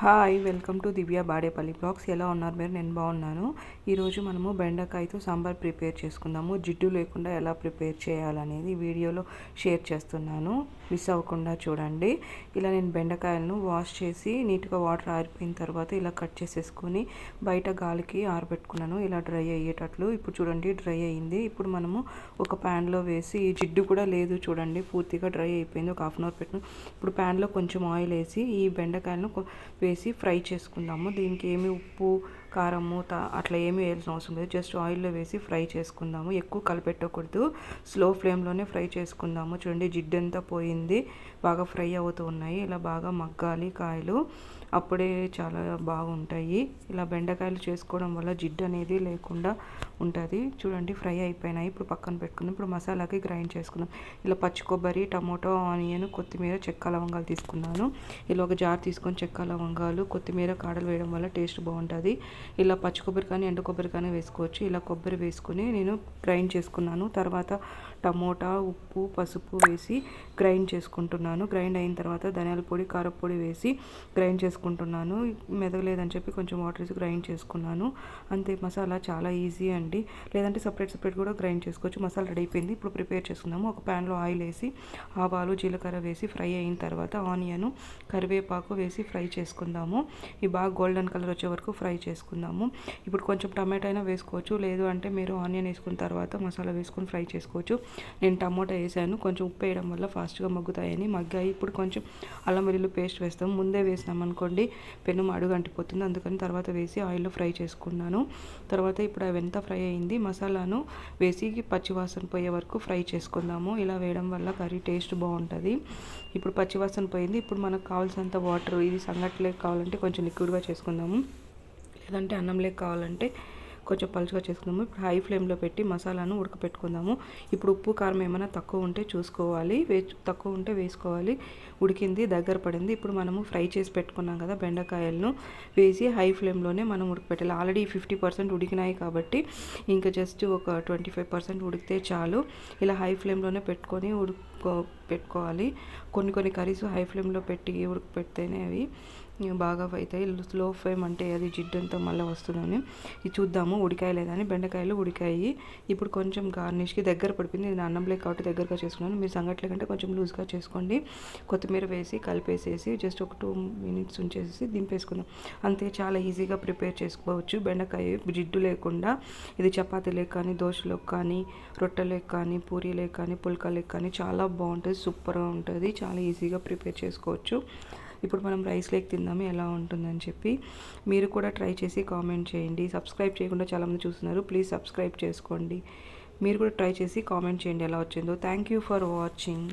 Hi welcome to Divya Badepalli blogs. ఎలా ఉన్నారు మీరు? నేను బాగున్నాను. ఈరోజు మనము బెండకాయతో సాంబార్ ప్రిపేర్ చేసుకుందాము. జిడ్డు లేకుండా ఎలా ప్రిపేర్ చేయాలనేది వీడియోలో షేర్ చేస్తున్నాను. మిస్ అవ్వకుండా చూడండి. ఇలా నేను బెండకాయలను వాష్ చేసి నీట్గా వాటర్ ఆరిపోయిన తర్వాత ఇలా కట్ చేసేసుకొని బయట గాలికి ఆరబెట్టుకున్నాను. ఇలా డ్రై అయ్యేటట్లు. ఇప్పుడు చూడండి డ్రై అయ్యింది ఇప్పుడు మనము ఒక ప్యాన్లో వేసి ఈ జిడ్డు కూడా లేదు చూడండి పూర్తిగా డ్రై అయిపోయింది. ఒక హాఫ్ అన్ అవర్ పెట్టిన ఇప్పుడు ప్యాన్లో కొంచెం ఆయిల్ వేసి ఈ బెండకాయలను వేసి ఫ్రై చేసుకుందాము. దీనికి ఏమి ఉప్పు కారము అట్లా ఏమి వేయాల్సిన అవసరం లేదు. జస్ట్ ఆయిల్లో వేసి ఫ్రై చేసుకుందాము. ఎక్కువ కలిపెట్టకూడదు. స్లో ఫ్లేమ్లోనే ఫ్రై చేసుకుందాము. చూడండి జిడ్డంతా పోయింది. బాగా ఫ్రై అవుతూ ఉన్నాయి. ఇలా బాగా మగ్గాలి కాయలు. అప్పుడే చాలా బాగుంటాయి. ఇలా బెండకాయలు చేసుకోవడం వల్ల జిడ్డు అనేది లేకుండా ఉంటుంది. చూడండి ఫ్రై అయిపోయినాయి. ఇప్పుడు పక్కన పెట్టుకుందాం. ఇప్పుడు మసాలాకి గ్రైండ్ చేసుకుందాం. ఇలా పచ్చి కొబ్బరి టమోటో ఆనియన్ కొత్తిమీర చెక్క లవంగాలు తీసుకున్నాను. ఇలా ఒక జార్ తీసుకొని చెక్క లవంగాలు కొత్తిమీర కాడలు వేయడం వల్ల టేస్ట్ బాగుంటుంది. ఇలా పచ్చి కొబ్బరి కానీ ఎండు కొబ్బరి కానీ వేసుకోవచ్చు. ఇలా కొబ్బరి వేసుకుని నేను గ్రైండ్ చేసుకున్నాను. తర్వాత టమోటా ఉప్పు పసుపు వేసి గ్రైండ్ చేసుకుంటున్నాను. గ్రైండ్ అయిన తర్వాత ధనియాల పొడి కారపొడి వేసి గ్రైండ్ చేసుకుంటున్నాను. మెదగలేదని చెప్పి కొంచెం వాటర్ వేసి గ్రైండ్ చేసుకున్నాను. అంతే మసాలా చాలా ఈజీ అండి. లేదంటే సపరేట్ సపరేట్ కూడా గ్రైండ్ చేసుకోవచ్చు. మసాలా రెడీ అయిపోయింది. ఇప్పుడు ప్రిపేర్ చేసుకుందాము ఒక ప్యాన్లో ఆయిల్ వేసి ఆవాలు జీలకర్ర వేసి ఫ్రై అయిన తర్వాత ఆనియన్ కరివేపాకు వేసి ఫ్రై చేసుకుందాము ఇవి బాగా గోల్డెన్ కలర్ వచ్చే వరకు ఫ్రై చేసుకుందాము. ఇప్పుడు కొంచెం టమాటా అయినా వేసుకోవచ్చు. లేదు అంటే మీరు ఆనియన్ వేసుకున్న తర్వాత మసాలా వేసుకొని ఫ్రై చేసుకోవచ్చు. నేను టమాటా వేసాను. కొంచెం ఉప్పు వేయడం వల్ల ఫాస్ట్గా మగ్గుతాయని మగ్గాయి. ఇప్పుడు కొంచెం అల్లం వెల్లుల్లి పేస్ట్ వేస్తాం ముందే వేసినాం అనుకోండి పెను అడుగు అంటిపోతుంది. అందుకని తర్వాత వేసి ఆయిల్లో ఫ్రై చేసుకున్నాను. తర్వాత ఇప్పుడు అవి ఎంత ఫ్రై అయింది? మసాలాను వేసి పచ్చివాసన పోయే వరకు ఫ్రై చేసుకుందాము. ఇలా వేయడం వల్ల కర్రీ టేస్ట్ బాగుంటుంది. ఇప్పుడు పచ్చివాసన పోయింది. ఇప్పుడు మనకు కావాల్సినంత వాటర్ ఇది సంగట్లే లేక కావాలంటే కొంచెం లిక్విడ్గా చేసుకుందాము. లేదంటే అన్నం లేక కావాలంటే కొంచెం పలుచగా చేసుకుందాము. ఇప్పుడు హై ఫ్లేమ్లో పెట్టి మసాలాను ఉడకపెట్టుకుందాము. ఇప్పుడు ఉప్పు కారం ఏమైనా తక్కువ ఉంటే చూసుకోవాలి. వే తక్కువ ఉంటే వేసుకోవాలి. ఉడికింది దగ్గర పడింది. ఇప్పుడు మనము ఫ్రై చేసి పెట్టుకున్నాం కదా బెండకాయలను. వేసి హై ఫ్లేమ్లోనే మనం ఉడకపెట్టాలి. ఆల్రెడీ ఫిఫ్టీ పర్సెంట్ ఉడికినాయి కాబట్టి ఇంకా జస్ట్ ఒక ట్వంటీ ఫైవ్ పర్సెంట్ ఉడికితే చాలు. ఇలా హై ఫ్లేమ్లోనే పెట్టుకొని పెట్టుకో పెట్టుకోవాలి. కొన్ని కొన్ని కర్రీస్ హై ఫ్లేమ్లో పెట్టి ఉడక పెడితేనే అవి బాగా అవుతాయి. స్లో ఫ్లేమ్ అంటే అది జిడ్డంతా మళ్ళీ వస్తుందని. ఇది చూద్దాము. ఉడికాయ లేదని. బెండకాయలు ఉడికాయి. ఇప్పుడు కొంచెం గార్నిష్కి దగ్గర పడిపోయింది. నేను అన్నం లేక కాబట్టి దగ్గరగా చేసుకున్నాను. మీరు సంగట్లే కంటే కొంచెం లూజ్గా చేసుకోండి. కొత్తిమీర వేసి కలిపేసేసి జస్ట్ ఒక టూ మినిట్స్ ఉంచేసి దింపేసుకుందాం. అంతే చాలా ఈజీగా ప్రిపేర్ చేసుకోవచ్చు. బెండకాయ జిడ్డు లేకుండా ఇది చపాతీలకు కానీ దోశలకు కానీ రొట్టెలకు కానీ పూరీలకు కానీ పుల్కాలకు కానీ చాలా బాగుంటుంది సూపర్గా ఉంటుంది. చాలా ఈజీగా ప్రిపేర్ చేసుకోవచ్చు. ఇప్పుడు మనం రైస్ లేక్ తిందాము ఎలా ఉంటుందని చెప్పి. మీరు కూడా ట్రై చేసి కామెంట్ చేయండి. సబ్స్క్రైబ్ చేయకుండా చాలామంది చూస్తున్నారు. ప్లీజ్ సబ్స్క్రైబ్ చేసుకోండి. మీరు కూడా ట్రై చేసి కామెంట్ చేయండి ఎలా వచ్చిందో. Thank you for watching.